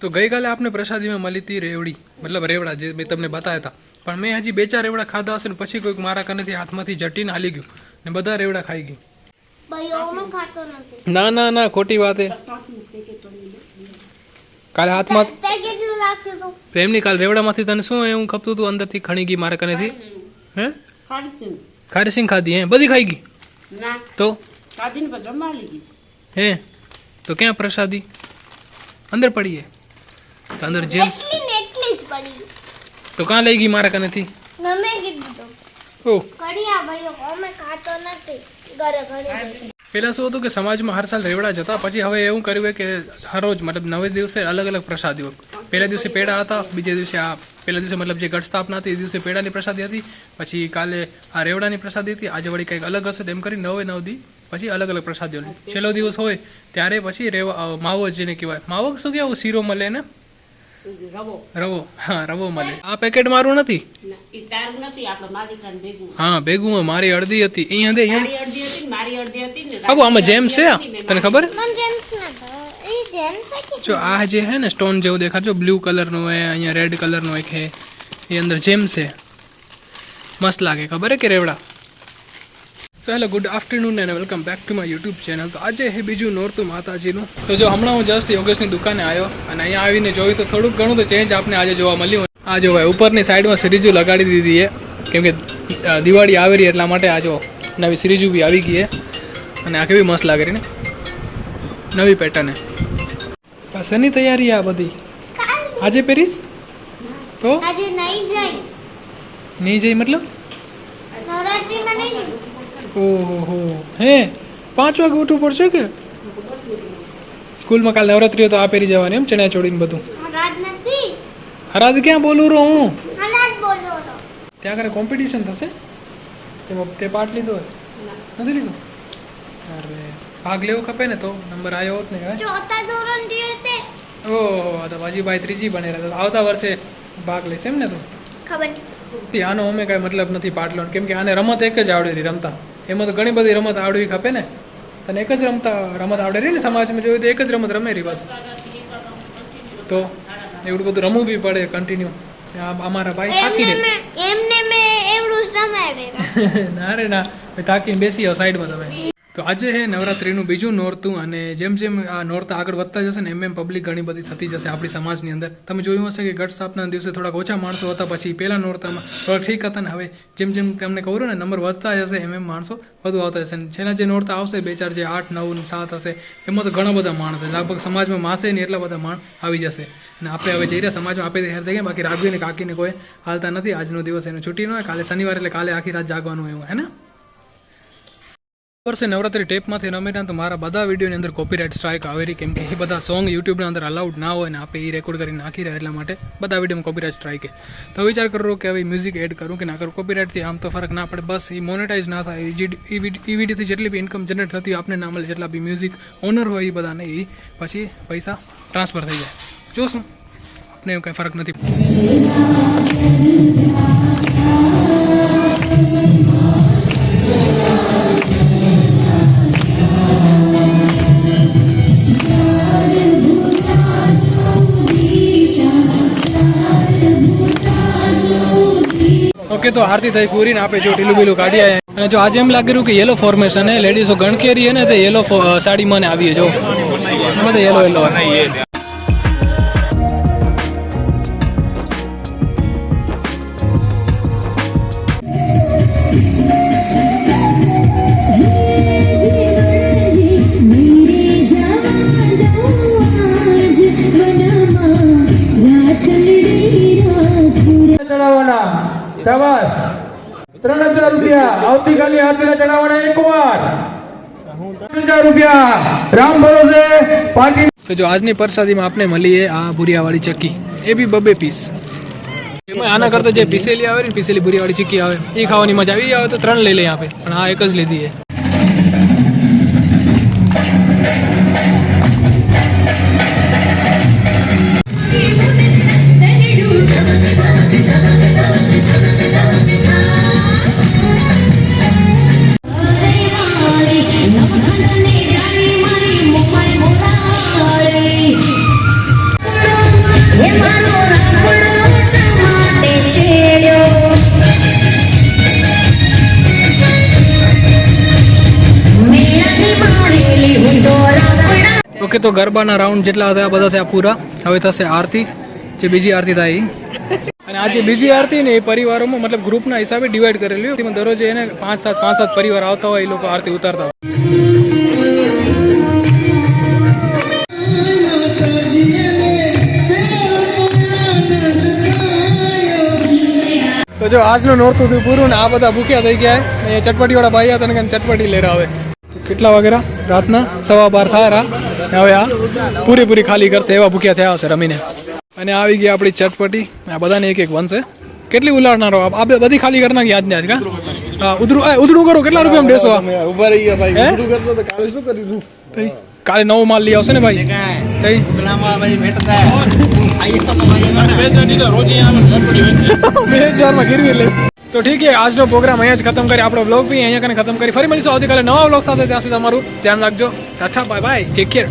તો ગઈકાલે આપને પ્રસાદીમાં મળી હતી રેવડી મતલબ રેવડા જે મેં તમને બતાવ્યા હતા. પણ મેં હજી બે ચાર રેવડા ખાધા હશે ને પછી કોઈક મારા કનેથી હાથમાંથી જટીને હાલી ગયું ને બધા રેવડા ખાઈ ગયું ભાઈ ઓમાં ખાતો નથી. ના ના ના ખોટી વાત એ કાલે હાથમાં તે કાલ તો? એમની કાલે રેવડામાંથી તને શું એવું ખપતું હતું અંદરથી ખણી ગઈ મારા કનેથી? હે? ખારીસિંગ ખાધી હે? બધી ખાઈ ગઈ? તો? હે? તો ક્યાં પ્રસાદી? અંદર પડીએ તો અંદર જેમ એટલી ને એટલી જ પડી તો કાં લઈ ગઈ મારા કનેથી? મમ્મી કીધું ઓ. કડિયા ભાઈઓ અમે ખાતો નથી. ઘરે ઘરે પેલા શું હતું કે સમાજમાં હર સાલ રેવડા જતા પછી હવે એવું કર્યું કે હરરોજ મતલબ નવે દિવસે અલગ અલગ પ્રસાદીઓ પહેલા દિવસે પેડા હતા બીજે દિવસે આ પહેલા દિવસે મતલબ જે ગઢ સ્થાપના હતી એ દિવસે પેડાની પ્રસાદી હતી પછી કાલે આ રેવડાની પ્રસાદી હતી આજે વળી કંઈક અલગ હશે તેમ કરી નવે નવ દી પછી અલગ અલગ પ્રસાદીઓ છેલ્લો દિવસ હોય ત્યારે પછી રેવા માવો જેને કહેવાય. માવો શું કહેવાય? શીરો મળે ને? રવો. રવો. હા રવો મળે. આ પેકેટ મારું નથી? હા ભેગું હોય. મારી અડધી હતી. અહીંયા અહીંયા અડધી હતી ને મારી અડધી હતી ને આબુ આમાં જેમ છે આ? તને ખબર? મન જેમ્સ ના ભાવે. એ જેમ્સ છે કે જો આ જે હે ને સ્ટોન જેવું દેખાડજો બ્લુ કલરનું હોય અહીંયા રેડ કલરનું એક હે એ અંદર જેમ છે. મસ્ત લાગે ખબર હે કે રેવડા? So hello good afternoon and welcome back to my YouTube channel તો આજે હે બીજું નોરતું માતાજીનું. તો જો હમણાં હું જસ્ટ યોગેશની દુકાને આવ્યો અને અહીંયા આવીને જોયું તો થોડુંક ઘણું તો ચેન્જ આપને આજે જોવા મળ્યું આ જો ભાઈ ઉપરની સાઈડમાં સિરીજુ લગાડી દીધી છે કેમ કે દિવાળી આવી રહી એટલા માટે આ જો નવી સિરીજુ બી આવી ગઈ છે અને આ કેવી મસ્ત લાગે ને? નવી પેટર્ન શેની તૈયારી આ બધી? આજે પહેરીશ? તો? આજે નહીં જઈ. મતલબ? ઓહો. હે પાંચ વાગે ઉઠવું પડશે કે? સ્કૂલમાં કાલ નવરાત્રી તો આ પહેરી જવાની એમ ચણ્યા ચોડીને બધું. હરાદ ક્યાં બોલું રહું હું. ત્યાં આગળ કોમ્પિટિશન થશે? તેમાં તે પાર્ટ લીધો નથી લીધો? અરે ભાગ લેવો ખપે ને તો. નંબર આવ્યો હોત ને ચોથા ધોરણથી ઓહો તો ભાજીભાઈ ત્રીજી બને રહ્યા આવતા વર્ષે ભાગ લેશે એમ ને તું? ખબર આનો અમે કાંઈ મતલબ નથી પાટલો કેમ કે આને રમત એક જ આવડે રમતા. એમાં તો ઘણી બધી રમત આવડવી ખપે ને? તને એક જ રમતા રમત આવડે રહી ને સમાજમાં જોયું તો એક જ રમત રમે રહી બસ. તો એવું બધું રમવું બી પડે કન્ટિન્યુ અમારા ભાઈ થાકી એમને એમને મેં એવડું જ ના રે ના થાકીને બેસી આવો સાઈડમાં તમે. તો આજે હે નવરાત્રીનું બીજું નોરતું અને જેમ જેમ આ નોરતા આગળ વધતા જશે ને એમ એમ પબ્લિક ઘણી બધી થતી જશે આપણી સમાજની અંદર. તમે જોયું હશે કે ઘટ સ્થાપના દિવસે થોડાક ઓછા માણસો હતા, પછી પહેલા નોરતામાં થોડાક ઠીક હતા ને હવે જેમ જેમ તમને કહું ને નંબર વધતા જશે, એમ એમ માણસો વધુ આવતા જશે. અને છેલ્લા જે નોરતા આવશે, બે ચાર જે આઠ, નવ સાત હશે, એમાં તો ઘણા બધા માણસ હશે. લગભગ સમાજમાં માસે ને એટલા બધા માણ આવી જશે. અને આપણે હવે જઈ રહ્યા, સમાજમાં આપણે તૈયાર થઈ ગયા, બાકી રાગવીને કાકીને કોઈ હાલતા નથી. આજનો દિવસ એનું છૂટી ન હોય. કાલે શનિવાર એટલે કાલે આખી રાત જાગવાનું એવું, હે ને? વર્ષે નવરાત્રી ટેપમાંથી રમેટા તો મારા બધા વિડીયોની અંદર કોપીરાઇટ સ્ટ્રાઇક આવેલી કેમ કે એ બધા સોંગ યુટ્યુબના અંદર અલાઉડ ના હોય ને આપણે એ રેકોર્ડ કરી નાખી રહ્યા એટલા માટે બધા વિડીયોમાં કોપીરાઇટ સ્ટ્રાઇક તો વિચાર કરો કે હવે મ્યુઝિક એડ કરું કે ના કરું કોપીરાઇટથી આમ તો ફરક ના પડે. બસ એ મોનેટાઇઝ ના થાય. એ વિડીયોથી જેટલી બી ઇન્કમ જનરેટ થતી હોય આપણે ના મળે જેટલા બી મ્યુઝિક ઓનર હોય એ બધાને એ પછી પૈસા ટ્રાન્સફર થઈ જાય. જોશું. આપણે એવું કંઈ ફરક નથી ઓકે તો આરતી થઈ પૂરી ને આપણે જો ઢીલું બીલું કાઢી આવ્યા અને જો આજે એમ લાગી રહ્યું કે યેલો ફોર્મેશન હે લેડીઝો ગણકેરી હે ને તે યેલો સાડી મને આવી જો. બધા યેલો યેલો હજાર રૂપિયા. આવતીકાલે હાજરા જણાવવાના એકવાર. તો જો આજની પરસાદીમાં આપણે મળીએ આ ભુરિયાવાળી ચક્કી. એ બી બબે પીસ. એમાં આના કરતા જે પીસેલી આવે ને પીસેલી ભૂરિયાવાળી ચક્કી આવે એ ખાવાની મજા આવી આવે તો ત્રણ લઈ લઈએ આપણે પણ આ એક જ લીધી એ. ઓકે તો ગરબાના રાઉન્ડ જેટલા હતા, બધા થયા પૂરા. હવે થશે આરતી, જે બીજી આરતી થાય અને આ જે બીજી આરતી ને એ પરિવારોમાં મતલબ ગ્રુપના હિસાબે ડિવાઈડ કરેલી. હોય દરરોજ એને પાંચ સાત પાંચ સાત પરિવાર આવતા હોય, એ લોકો આરતી ઉતારતા હોય. તો જો આજનું નોરતું થયું પૂરું ને આ બધા ભૂખ્યા થઈ ગયા. એ ચટપટી વાળા ભાઈ હતા ને ચટપટી લઈ હવે. કેટલા વાગેરા રાતના? સવા બાર થયા હવે આ પૂરી પૂરી ખાલી કરશે એવા ભૂખ્યા થયા હશે રમીને. અને આવી ગઈ આપણી ચટપટી. આ બધાને એક એક વંશે કેટલી ઉલાડનારો આ બધી ખાલી કરી નાખી આજને આજ કા? હા ઉધરું ઉધરું કરો કેટલા રૂપિયામાં દેશો ઊભા રહી ગયા ભાઈ? કરશો તો કાલે શું કરી કાલે નવો માલ લઈ આવશે ને ભાઈ? બે હજારમાં ગીરવી લે. તો ઠીક છે, આજનો પ્રોગ્રામ અહીંયા જ ખતમ કરી, આપણો બ્લોગ બી અહીંયા ખતમ કરી. ફરી મળીશું આવતીકાલે નવા બ્લોગ સાથે. ત્યાં સુધી તમારું ધ્યાન રાખજો. Tata bye bye take care